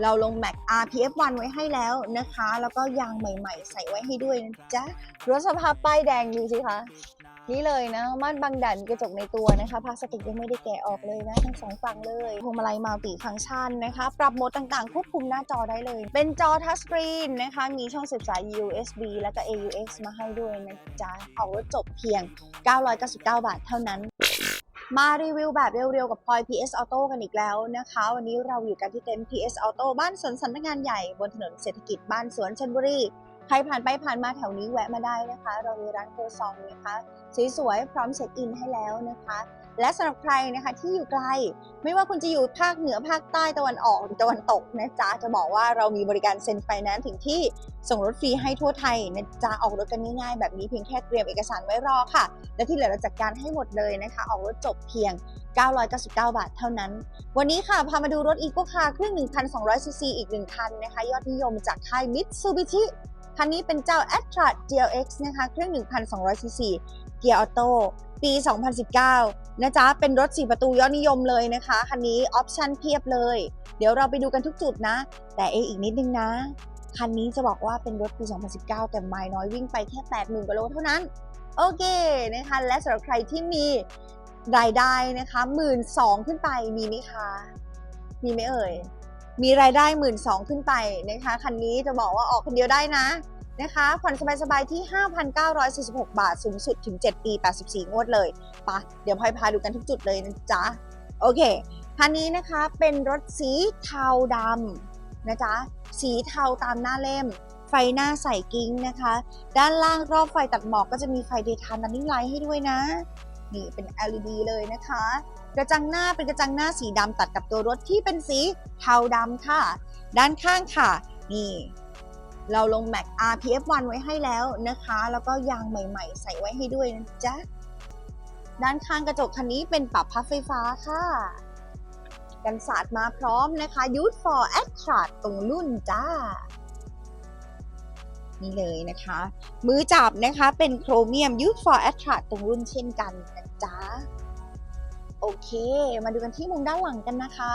เราลงแม็ก RPF1 ไว้ให้แล้วนะคะ แล้วก็ยางใหม่ๆ ใส่ไว้ให้ด้วยนะจ๊ะรถสภาพป้ายแดงดูสิคะนี่เลยนะม่านบังดันกระจกในตัวนะคะพลาสติกยังไม่ได้แกะออกเลยนะทั้งสองฝั่งเลยพวงมาลัยมัลติฟังก์ชันนะคะ ปรับโหมดต่างๆ ควบคุมหน้าจอได้เลย เป็นจอทัชสกรีนนะคะ มีช่องเสียบสาย USB แล้วก็ AUX มาให้ด้วยนะจ๊ะออกรถจบเพียง 999 บาทเท่านั้น มารีวิวแบบเร็วๆ กับพลอย PS Auto กันอีกแล้วนะคะ วันนี้เราอยู่กันที่เต็นท์ PS Auto บ้านสวนสำนักงานใหญ่บนถนนเศรษฐกิจบ้านสวนชนบุรี ใครผ่านไปผ่านมาแถวนี้แวะมาได้นะคะ เรามีร้านโคซองนะคะสวยๆพร้อมเช็คอินให้แล้วนะคะ และสำหรับใครนะคะที่อยู่ไกล ไม่ว่าคุณจะอยู่ภาคเหนือภาคใต้ตะวันออกหรือตะวันตกนะจ๊ะจะบอกว่าเรามีบริการเซ็นไฟแนนซ์ถึงที่ส่งรถฟรีให้ทั่วไทยนะจ๊ะออกรถกันง่ายๆ แบบนี้เพียงแค่เตรียมเอกสารไว้รอค่ะ และที่เหลือเราจัดการให้หมดเลยนะคะ ออกรถจบเพียง 999 บาทเท่านั้น วันนี้ค่ะพามาดูรถอีโ c คาร์เครื่อง 1,200ซีซีอีกหนึ่งคันนะคะ ยอดนิยมจากค่าย Mitsubishi คันนี้เป็นเจ้า a t r a GLX นะคะเครื่อง 1,200ซีซีเกียร์ออโต้ปี 2019 นะจ๊ะ เป็นรถ 4 ประตูยอดนิยมเลยนะคะ คันนี้ออปชั่นเพียบเลย เดี๋ยวเราไปดูกันทุกจุดนะ แต่เออีกนิดนึงนะ คันนี้จะบอกว่าเป็นรถปี 2019 แต่ไมล์น้อยวิ่งไปแค่ 80,000กว่าโลเท่านั้น โอเคนะคะ และสำหรับใครที่มีรายได้นะคะหมื่นสองขึ้นไปมีไหมคะ มีไหมเอ่ย มีรายได้หมื่นสองขึ้นไปนะคะ คันนี้จะบอกว่าออกคนเดียวได้นะนะคะผ่อนสบายๆที่ 5,946 บาท สูงสุดถึง 7 ปี 84 งวดเลยปะเดี๋ยวพลอยพาดูกันทุกจุดเลยนะจ๊ะ โอเค คันนี้นะคะเป็นรถสีเทาดำนะจ๊ะ สีเทาตามหน้าเล่ม ไฟหน้าใส่กิ้งนะคะ ด้านล่างรอบไฟตัดหมอกก็จะมีไฟ daytime running light ให้ด้วยนะ นี่เป็น LED เลยนะคะ กระจังหน้าเป็นกระจังหน้าสีดำตัดกับตัวรถที่เป็นสีเทาดำค่ะ ด้านข้างค่ะ นี่เราลงแม็ก RPF1 ไว้ให้แล้วนะคะ แล้วก็ยางใหม่ๆ ใส่ไว้ให้ด้วยนะจ๊ะ ด้านข้างกระจกคันนี้เป็นปรับพับไฟฟ้าค่ะ กันศาสตร์มาพร้อมนะคะ Youth for a t t r a c t ตรงรุ่นจ้า นี่เลยนะคะ มือจับนะคะเป็นโครเมียม Youth for a t t r a c t ตรงรุ่นเช่นกันนะจ๊ะ โอเค มาดูกันที่มุมด้านหลังกันนะคะ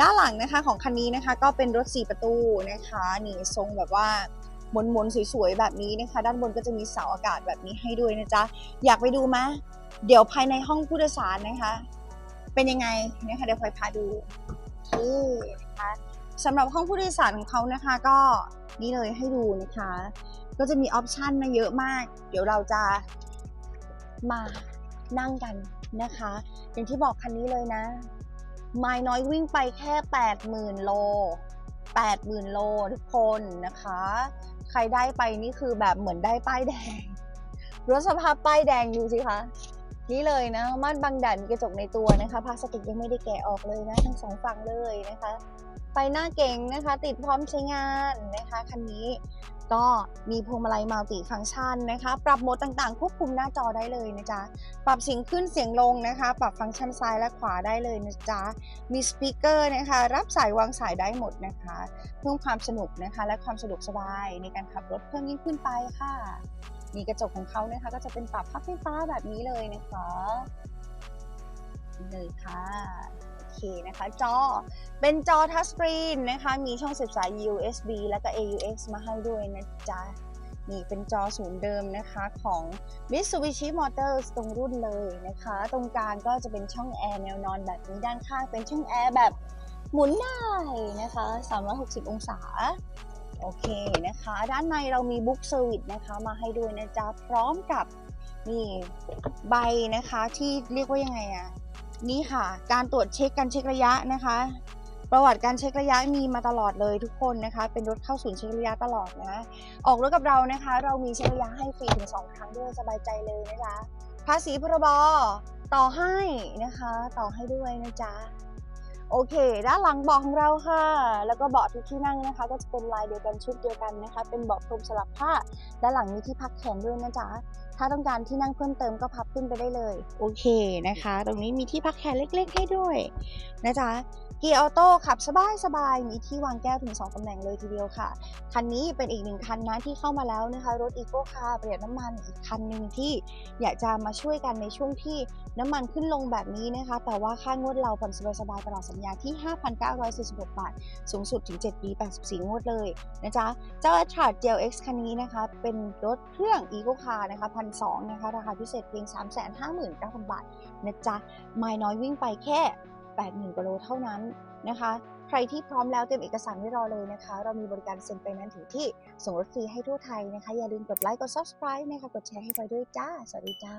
ด้านหลังนะคะของคันนี้นะคะก็เป็นรถ 4 ประตูนะคะนี่ทรงแบบว่าหมนๆสวยๆ แบบนี้นะคะ ด้านบนก็จะมีเสาอากาศแบบนี้ให้ด้วยนะจ๊ะ อยากไปดูไหมเดี๋ยวภายในห้องผู้โดยสารนะคะ เป็นยังไงนะคะเดี๋ยวพลอยพาดูโอเคนะคะ สำหรับห้องผู้โดยสารของเขานะคะก็นี่เลยให้ดูนะคะ ก็จะมีออปชันมาเยอะมาก เดี๋ยวเราจะมานั่งกันนะคะ อย่างที่บอกคันนี้เลยนะ ไม้น้อยวิ่งไปแค่ 80,000 โล 80,000 โลทุกคนนะคะ ใครได้ไปนี่คือแบบเหมือนได้ป้ายแดง รถสภาพป้ายแดงดูสิคะ นี่เลยนะม่านบังดันกระจกในตัวนะคะพลาสติกยังไม่ได้แกะออกเลยนะทั้งสองฝั่งเลยนะคะไฟหน้าเก๋งนะคะ ติดพร้อมใช้งานนะคะคันนี้ก็มีพวงมาลัยมัลติฟังก์ชันนะคะ ปรับโหมดต่างๆ ควบคุมหน้าจอได้เลยนะจ๊ะ ปรับเสียงขึ้นเสียงลงนะคะ ปรับฟังก์ชันซ้ายและขวาได้เลยนะจ๊ะ มีสปีกเกอร์นะคะ รับสายวางสายได้หมดนะคะ เพิ่มความสนุกนะคะ และความสะดวกสบายในการขับรถเพิ่มยิ่งขึ้นไปค่ะ มีกระจกของเขานะคะ ก็จะเป็นปรับพับไฟฟ้าแบบนี้เลยนะคะนี่เลยค่ะโอเคนะคะ จอเป็นจอทัชสกรีนนะคะ มีช่องเสียบสาย USB แล้วก็ AUX มาให้ด้วยนะจ๊ะนี่เป็นจอศูนย์เดิมนะคะของ Mitsubishi Motors ตรงรุ่นเลยนะคะ ตรงกลางก็จะเป็นช่องแอร์แนวนอนแบบนี้ด้านข้างเป็นช่องแอร์แบบหมุนได้นะคะ 360 องศา โอเคนะคะ ด้านในเรามีบุ๊กเซอร์วิสนะคะมาให้ด้วยนะจ๊ะ พร้อมกับนี่ใบนะคะที่เรียกว่ายังไงอะนี่ค่ะ การตรวจเช็คการเช็คระยะนะคะ ประวัติการเช็คระยะมีมาตลอดเลยทุกคนนะคะ เป็นรถเข้าศูนย์เช็คระยะตลอดนะออกรถกับเรานะคะ เรามีเช็คระยะให้ฟรีถึง2ครั้งด้วยสบายใจเลยนะคะภาษีพรบต่อให้นะคะ ต่อให้ด้วยนะจ๊ะ โอเค ด้านหลังเบาะของเราค่ะ แล้วก็เบาะทุกที่นั่งนะคะ ก็จะเป็นลายเดียวกันชุดเดียวกันนะคะ เป็นเบาะพรมสลับผ้า ด้านหลังมีที่พักแขนด้วยนะจ๊ะ ถ้าต้องการที่นั่งเพิ่มเติมก็พับขึ้นไปได้เลย โอเคนะคะ ตรงนี้มีที่พักแขนเล็กๆ ให้ด้วยนะจ๊ะเกียร์ออโต้ขับสบายๆมีที่วางแก้วถึง 2ตำแหน่งเลยทีเดียวค่ะ คันนี้เป็นอีกหนึ่งคันนะที่เข้ามาแล้วนะคะ รถอีโก้คาร์ประหยัดน้ำมันอีกคันหนึ่งที่อยากจะมาช่วยกันในช่วงที่น้ำมันขึ้นลงแบบนี้นะคะ แต่ว่าค่างวดเราผ่อนสบายๆตลอดสัญญาที่ 5,946 บาท สูงสุดถึง 7 ปี 84 งวดเลยนะจ๊ะ เจ้า a t r a d Gel X คันนี้นะคะ เป็นรถเครื่อง Eco Car นะคะพันสนะคะราคาพิเศษเพียง 359,000 บาทนะจ๊ะไม้น้อยวิ่งไปแค่ 80,000กิโลเท่านั้นนะคะ ใครที่พร้อมแล้วเตรียมเอกสารไว้รอเลยนะคะ เรามีบริการเซ็นไปนั้นถึงที่ส่งรถฟรีให้ทั่วไทยนะคะ อย่าลืมกดไลค์กด subscribe นะคะกดแชร์ให้ไปด้วยจ้า สวัสดีจ้า